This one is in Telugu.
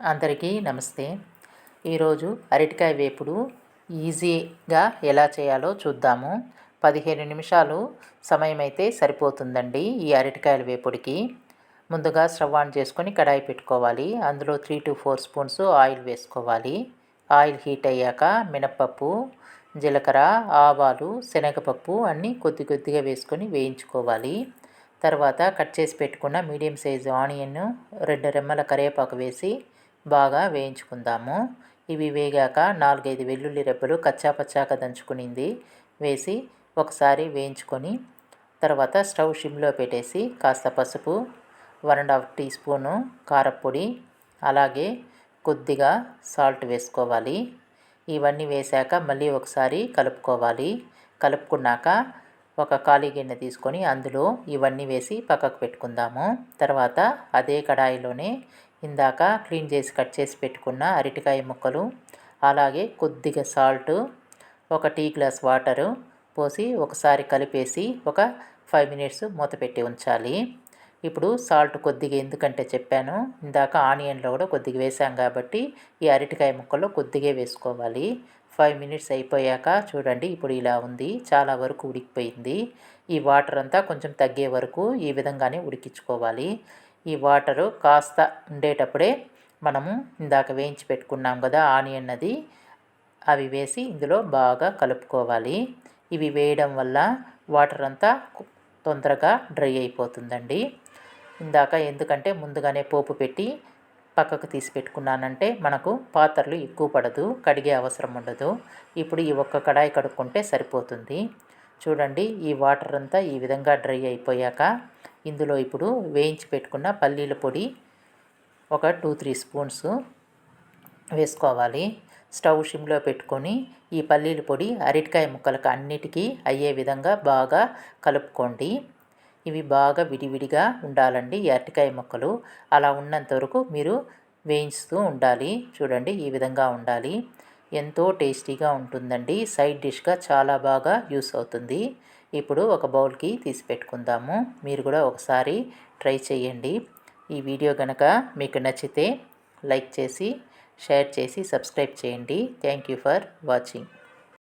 అందరికీ నమస్తే. ఈరోజు అరటికాయ వేపుడు ఈజీగా ఎలా చేయాలో చూద్దాము. పదిహేను నిమిషాలు సమయం అయితే సరిపోతుందండి ఈ అరటికాయల వేపుడికి. ముందుగా స్టవ్ ఆన్ చేసుకొని కడాయి పెట్టుకోవాలి. అందులో three two four spoons oil వేసుకోవాలి. ఆయిల్ హీట్ అయ్యాక మినప్పప్పు జీలకర్ర ఆవాలు శనగపప్పు అన్నీ కొద్ది కొద్దిగా వేసుకొని వేయించుకోవాలి. తర్వాత కట్ చేసి పెట్టుకున్న మీడియం సైజు ఆనియన్ రెండు రెమ్మల కరివేపాకు వేసి బాగా వేయించుకుందాము. ఇవి వేగాక నాలుగైదు వెల్లుల్లి రెబ్బలు కచ్చాపచ్చాక దంచుకునింది. వేసి ఒకసారి వేయించుకొని తర్వాత స్టవ్ షిమ్లో పెట్టేసి కాస్త పసుపు one and half teaspoon కారపొడి అలాగే కొద్దిగా సాల్ట్ వేసుకోవాలి. ఇవన్నీ వేశాక మళ్ళీ ఒకసారి కలుపుకోవాలి. కలుపుకున్నాక ఒక ఖాళీ గిన్నె తీసుకొని అందులో ఇవన్నీ వేసి పక్కకు పెట్టుకుందాము. తర్వాత అదే కడాయిలోనే ఇందాక క్లీన్ చేసి కట్ చేసి పెట్టుకున్న అరటికాయ ముక్కలు అలాగే కొద్దిగా సాల్ట్ ఒక టీ గ్లాస్ వాటరు పోసి ఒకసారి కలిపేసి ఒక ఫైవ్ మినిట్స్ మూత పెట్టి ఉంచాలి. ఇప్పుడు సాల్ట్ కొద్దిగా ఎందుకంటే చెప్పాను ఇందాక ఆనియన్లో కూడా కొద్దిగా వేసాం కాబట్టి ఈ అరటికాయ ముక్కల్లో కొద్దిగా వేసుకోవాలి. ఫైవ్ మినిట్స్ అయిపోయాక చూడండి ఇప్పుడు ఇలా ఉంది చాలా వరకు ఉడికిపోయింది. ఈ వాటర్ అంతా కొంచెం తగ్గే వరకు ఈ విధంగానే ఉడికించుకోవాలి. ఈ వాటరు కాస్త ఉండేటప్పుడే మనము ఇందాక వేయించి పెట్టుకున్నాం కదా ఆనియన్ అది అవి వేసి ఇందులో బాగా కలుపుకోవాలి. ఇవి వేయడం వల్ల వాటర్ అంతా తొందరగా డ్రై అయిపోతుందండి. ఇందాక ఎందుకంటే ముందుగానే పోపు పెట్టి పక్కకు తీసి పెట్టుకున్నానంటే మనకు పాత్రలు ఎక్కువ పడదు కడిగే అవసరం ఉండదు. ఇప్పుడు ఈ ఒక్క కడాయి కడుక్కుంటే సరిపోతుంది. చూడండి ఈ వాటర్ అంతా ఈ విధంగా డ్రై అయిపోయాక ఇందులో ఇప్పుడు వేయించి పెట్టుకున్న పల్లీల పొడి ఒక టూ త్రీ స్పూన్స్ వేసుకోవాలి. స్టవ్ షిమ్లో పెట్టుకొని ఈ పల్లీల పొడి అరటికాయ ముక్కలకు అన్నిటికీ అయ్యే విధంగా బాగా కలుపుకోండి. ఇవి బాగా విడివిడిగా ఉండాలండి ఈ అరటికాయ ముక్కలు. అలా ఉన్నంత వరకు మీరు వేయిస్తూ ఉండాలి. చూడండి ఈ విధంగా ఉండాలి. ఎంతో టేస్టీగా ఉంటుందండి. సైడ్ డిష్గా చాలా బాగా యూస్ అవుతుంది. ఇప్పుడు ఒక బౌల్కి తీసి పెట్టుకుందాము. మీరు కూడా ఒకసారి ట్రై చేయండి. ఈ వీడియో కనుక మీకు నచ్చితే లైక్ చేసి షేర్ చేసి సబ్స్క్రైబ్ చేయండి. Thank you for watching.